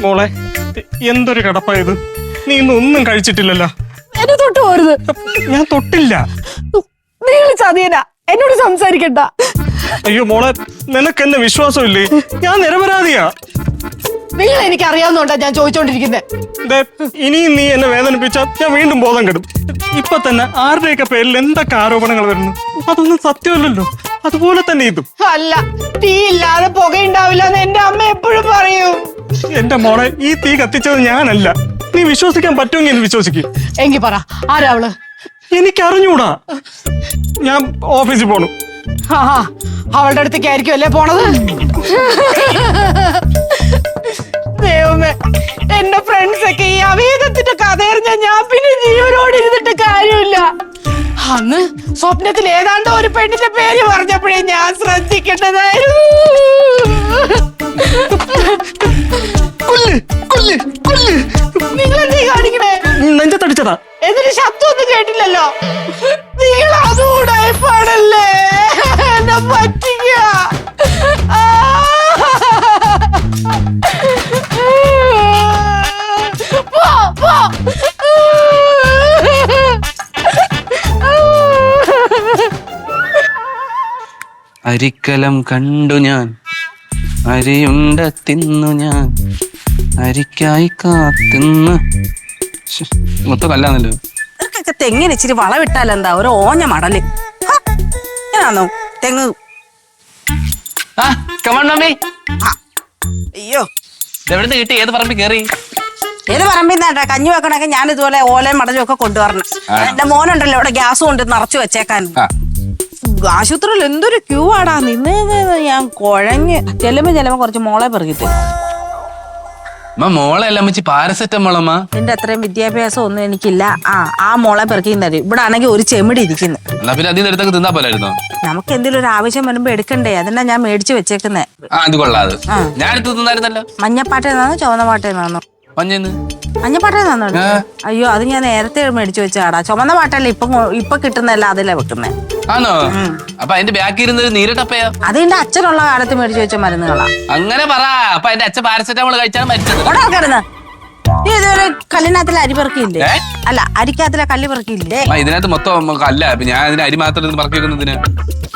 മോളെ എന്തൊരു കടപ്പായത് നീ ഇന്നൊന്നും കഴിച്ചിട്ടില്ലല്ലോ. എന്നെ തൊട്ട് പോരുത്. ഞാൻ തൊട്ടില്ല. നിങ്ങൾ ചതിയനാ. എന്നോട് സംസാരിക്കണ്ട. അയ്യോ മോളെ നിനക്കെന്നെ വിശ്വാസമില്ലേ? ഞാൻ നിരപരാധിയാ. നിങ്ങൾ എനിക്ക് അറിയാവുന്നോണ്ടാ ഞാൻ ചോദിച്ചോണ്ടിരിക്കുന്നത് ഇനിയും നീ എന്നെ വേദനിപ്പിച്ച ഞാൻ വീണ്ടും ബോധം കെടും. ഇപ്പൊ തന്നെ ആരുടെയൊക്കെ പേരിൽ എന്തൊക്കെ ആരോപണങ്ങൾ വരുന്നു? അതൊന്നും സത്യമല്ലല്ലോ. അതുപോലെ തന്നെ ഇതും. അല്ല തീ ഇല്ലാതെ പുകയുണ്ടാവില്ല എന്ന് എന്റെ അമ്മ എപ്പോഴും പറയും. എന്റെ മോളെ ഈ തീ കത്തിച്ചത് ഞാനല്ല. നീ വിശ്വസിക്കാൻ പറ്റുമെങ്കിൽ എന്ന് വിശ്വസിക്കും. എങ്കി പറ ആരാവൾ എനിക്കറിഞ്ഞൂടാ. എനിക്ക് അറിഞ്ഞൂടാ ഞാൻ ഓഫീസിൽ പോണു. അവളുടെ അടുത്തേക്കായിരിക്കും അല്ലേ പോണത്? ഒക്കെ ഈ അവേദത്തിന്റെ കഥയറിഞ്ഞ ഞാൻ പിന്നെ ജീവനോട് ഇരുന്നിട്ട് കാര്യമില്ല. അന്ന് സ്വപ്നത്തിൽ ഏതാണ്ടോ ഒരു പെണ്ണിന്റെ പേര് പറഞ്ഞപ്പോഴേ ഞാൻ ശ്രദ്ധിക്കേണ്ടതായിരുന്നു. എന്തീ കാണിക്കണേ? നെഞ്ചത്തടിച്ചതാ. എന്നിട്ട് ശബ്ദമൊന്നും കേട്ടില്ലല്ലോ. നിങ്ങൾ പാടല്ലേ എന്നെ പറ്റിക്ക. അരിക്കലം കണ്ടു ഞാൻ. അരിയുണ്ട തിന്നു ഞാൻ. അരിക്കായി കാത്തിന്ന്. മൊത്തം കല്ലാന്നല്ലോ? ഇവർക്കൊക്കെ തെങ്ങിന് ഇച്ചിരി വളവിട്ടാൽ എന്താ ഒരു ഓഞ്ഞ മടൽ. തെങ്ങ്. അയ്യോ. എവിടുന്ന് കിട്ടി? ഏത് പറമ്പിൽ കേറി? ഏത് പറമ്പിന്നാട്ടാ കഞ്ഞി വെക്കണൊക്കെ ഞാൻ ഇതുപോലെ ഓലയും മടലും ഒക്കെ കൊണ്ടുവരണം? എന്റെ മോനുണ്ടല്ലോ ഇവിടെ ഗ്യാസ് കൊണ്ട് നിറച്ചു വെച്ചേക്കാൻ. ആശുപത്രിയിൽ എന്തൊരു ക്യൂ ആടാ. നിന്ന് നിന്ന് ഞാൻ കുഴഞ്ഞ്. ചെല്ലുമ്പോ ചെല്ലുമ്പോ കുറച്ച് മോളെ പെറുകിട്ട് അമ്മ മോളെ അല്ല അമ്മച്ചി പാരസെറ്റമോൾ അമ്മ. നിന്റെ അത്രയും വിദ്യാഭ്യാസം ഒന്നും എനിക്കില്ല. ആ ആ മോളെ പെറുക്കി തരും. ഇവിടെ ആണെങ്കിൽ ഒരു ചെമിടി ഇരിക്കുന്നു. എന്നാ പിന്നെ അതിൽ നിന്ന് എടുത്തൊക്കെ തിന്നാ പോലായിരുന്നോ? നമുക്ക് എന്തെങ്കിലും ഒരു ആവശ്യം വരുമ്പോ എടുക്കണ്ടേ? അതിനാ ഞാൻ മേടിച്ചു വെച്ചേക്കുന്നേ. ആ അത് കൊള്ളാത്. ഞാൻ എടുത്ത് തിന്നായിരുന്നല്ലോ. മഞ്ഞപ്പാട്ടേന്നാന്നോ ചുവന്ന പാട്ടേന്നാന്നോ മഞ്ഞന്ന്. അയ്യോ അത് ഞാൻ നേരത്തെ മേടിച്ചു വെച്ചാടാ ചുമന്ന പാട്ടല്ലേ ഇപ്പൊ ഇപ്പൊ കിട്ടുന്നല്ല അതിലാ വെക്കുന്നേ. ആണോ? അപ്പൊ അതിന്റെ ബാക്കി ഇരുന്നൊരു നീരട്ടപ്പയോ? അത് എന്റെ അച്ഛനുള്ള കാലത്ത് മേടിച്ചു വെച്ച മരുന്നുകളാ. അങ്ങനെ പറ. അപ്പൊ എന്റെ അച്ഛൻ പാരസെറ്റാമോൾ കഴിച്ചാൽ മരിച്ചത്. ഇവിടെ കിടന്ന്. നീ ഇതുവരെ കല്ലിനകത്തിലെ അരി പെറുക്കിയില്ലേ? ഏ? അല്ല അരിക്കകത്തിലെ കല്ല് പെറുക്കിയില്ലേ? അമ്മ, ഇതിനകത്ത് മൊത്തം അല്ല ഇപ്പൊ ഞാൻ ഇതിന് അരി മാത്രം ഇരുന്ന് പറക്കി വെക്കുന്നതിന്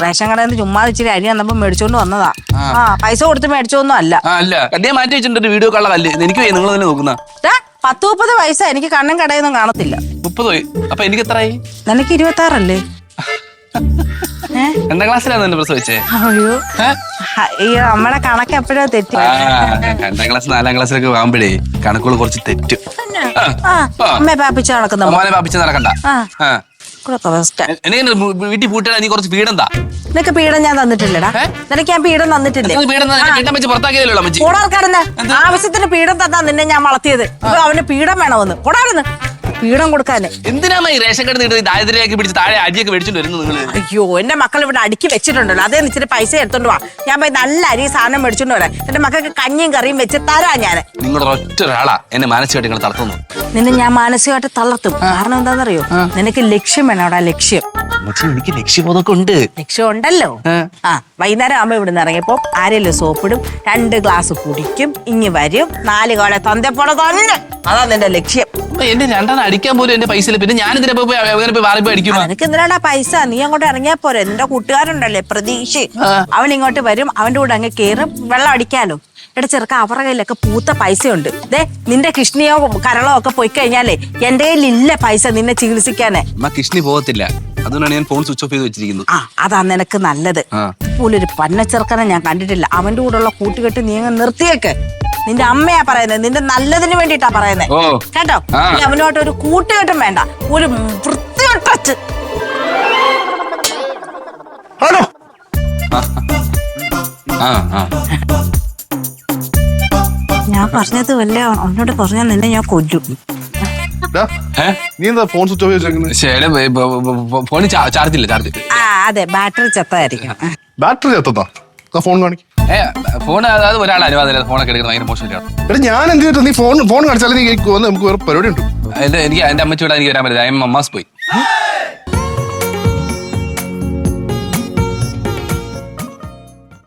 റേഷൻ കടയിൽ നിന്ന് ചുമ്മാ ഇച്ചിരി അരി വന്നപ്പോ മേടിച്ചോണ്ട് വന്നതാ. ആ. ആ പൈസ കൊടുത്ത് മേടിച്ചൊന്നും അല്ല. ആ അല്ല. കല്യാണം മാറ്റി വെച്ചിട്ടുണ്ട് വീഡിയോ കള്ള കല്ല്. എനിക്ക് നിങ്ങൾ തന്നെ നോക്കുന്ന. ദാ, പത്ത് മുപ്പത് പൈസ. എനിക്ക് കണ്ണും കടയൊന്നും കാണത്തില്ല. മുപ്പത് പോയി അപ്പൊ എനിക്ക് എത്രയായി? നിനക്ക് ഇരുപത്തി ആറല്ലേ രണ്ടാം ക്ലാസ്സിലാണ് എന്നെ പ്രസവിച്ചേ? അയ്യോ? അയ്യോ നമ്മളെ കണക്ക് എപ്പോഴാ തെറ്റി? രണ്ടാം ക്ലാസ് നാലാം ക്ലാസ്സിലൊക്കെ ആകുമ്പോഴേ കണക്കുകൾ കുറച്ച് തെറ്റും. അമ്മ പാപ്പിച്ച നടക്കുന്ന മോനെ പാപ്പിച്ച് നടക്കണ്ട. വീട്ടിൽ പൂട്ടിയാ നീ കുറച്ച് വീടെന്താ നിനക്ക് പീഡം ഞാൻ തന്നിട്ടില്ലടാ. നിനക്ക് ഞാൻ പീഡം തന്നിട്ടില്ലേ? വീടെന്താ വീട്ടം വെച്ച് പുറത്താക്കിയതല്ലോ അമ്മച്ചി. കൂടാർക്കാരന് ആവശ്യത്തിന് പീഡം തന്നാ നിന്നെ ഞാൻ വളർത്തിയത്. അവന് പീഡം വേണമെന്ന്. കൂടാറുന്ന് പീഡം കൊടുക്കാനെ. എന്തിനാ ഈ റേഷൻ കട നീട്ടി ദാരിദ്ര്യൊക്കെ പിടിച്ച് താഴെ അരിയൊക്കെ മേടിച്ചിട്ട് വരുന്നു നിങ്ങൾ? അയ്യോ എന്റെ മക്കൾ ഇവിടെ അടുക്കി വെച്ചിട്ടുണ്ടല്ലോ. അതേ ഇച്ചിരി പൈസ എടുത്തോണ്ട് വാ. ഞാൻ പോയി നല്ല അരി സാധനം മേടിച്ചോണ്ട് വരാം. എന്റെ മക്കൾക്ക് കഞ്ഞിയും കറിയും വെച്ച് തരാ ഞാൻ നിങ്ങളുടെ ഒറ്റ ഒരാളാ എന്നെ മാനസികമായിട്ട് നിങ്ങൾ തളർത്തുന്നു നിന്നെ ഞാൻ മാനസികമായിട്ട് തളർത്തും. കാരണം എന്താണെന്നറിയോ? നിനക്ക് ലക്ഷ്യം വേണം അവിടെ ലക്ഷ്യം. പക്ഷെ എനിക്ക് ലക്ഷ്യബോധമൊക്കെ ഉണ്ട് ലക്ഷ്യം ഉണ്ടല്ലോ. ആ. വൈകുന്നേരം ആകുമ്പോ ഇവിടുന്ന് ഇറങ്ങിയപ്പോ ആരെല്ലാം സോപ്പിടും രണ്ട് ഗ്ലാസ് കുടിക്കും ഇങ്ങി വരും നാല് കാല തന്തപ്പോടെ തന്നെ. അതാ നിന്റെ ലക്ഷ്യം. എന്റെ രണ്ടെണ്ണം അടിക്കാൻ പോലും എന്റെ പൈസ പിന്നെ ഞാൻ ഇതിനെ പോയി അങ്ങനെ പോയി നിനക്ക് എന്തിനാടാ പൈസ? നീ അങ്ങോട്ട് ഇറങ്ങിയാ പോരെ. എന്റെ കൂട്ടുകാരുണ്ടല്ലേ പ്രതീക്ഷ. അവൻ ഇങ്ങോട്ട് വരും അവന്റെ കൂടെ അങ്ങ് കേറും വെള്ളം അടിക്കാലോ. എടാ ചെറുക്ക അവരുടെ കയ്യിലൊക്കെ പൂത്ത പൈസയുണ്ട്. ദേ നിന്റെ കൃഷ്ണിയോ കരളോ ഒക്കെ പോയി കഴിഞ്ഞാലേ എന്റെ കയ്യിൽ ഇല്ല പൈസ നിന്നെ ചികിത്സിക്കാനേ. അമ്മ കിഷ്ണി പോകത്തില്ല. അതുകൊണ്ടാണ് ഞാൻ ഫോൺ സ്വിച്ച് ഓഫ് ചെയ്ത് വെച്ചിരിക്കുന്നത്. ആ അതാ നിനക്ക് നല്ലത്. ആ. പോലൊരു പന്ന ചെറുക്കനെ ഞാൻ കണ്ടിട്ടില്ല. അവന്റെ കൂടെയുള്ള കൂട്ടുകെട്ട് നീ അങ്ങ് നിർത്തിയേക്ക്. നിന്റെ അമ്മയാ പറയുന്നത്. നിന്റെ നല്ലതിന് വേണ്ടിട്ടാ പറയുന്നത്. ഓ. കേട്ടോ? നീ അവനോട്ട് ഒരു കൂട്ടുകെട്ടും വേണ്ട. ഒരു വൃത്തികെട്ടച്ച് ഹലോ. ആ ആ. ഞാൻ പറഞ്ഞത് വല്ല അവനോട് പറഞ്ഞാൽ നിന്നെ ഞാൻ കൊല്ലും? നീ എന്താ ഫോൺ സ്വിച്ച് ഓഫ് ചെയ്തേക്കുന്നത് ശരി ഫോണിൽ ചാർജ് ഇല്ല ചാർജ്? ആ അതെ ബാറ്ററി ചെത്തായിരിക്കും. ബാറ്ററി ഫോൺ കാണിക്കും. ഫോൺ അതായത് ഒരാൾ അനുവാദം ഫോണൊക്കെ എടുക്കുന്നത് ഭയങ്കര മോശമില്ല എടാ ഞാൻ എന്ത് ചെയ്തിട്ട്? നീ ഫോൺ ഫോൺ കാണിച്ചാലേ നീ വന്ന് നമുക്ക് വേറെ പരിപാടി ഉണ്ട്. എനിക്ക് എന്റെ അമ്മച്ചിയോട് എനിക്ക് വരാൻ പറ്റില്ല. അമ്മാസ് പോയി.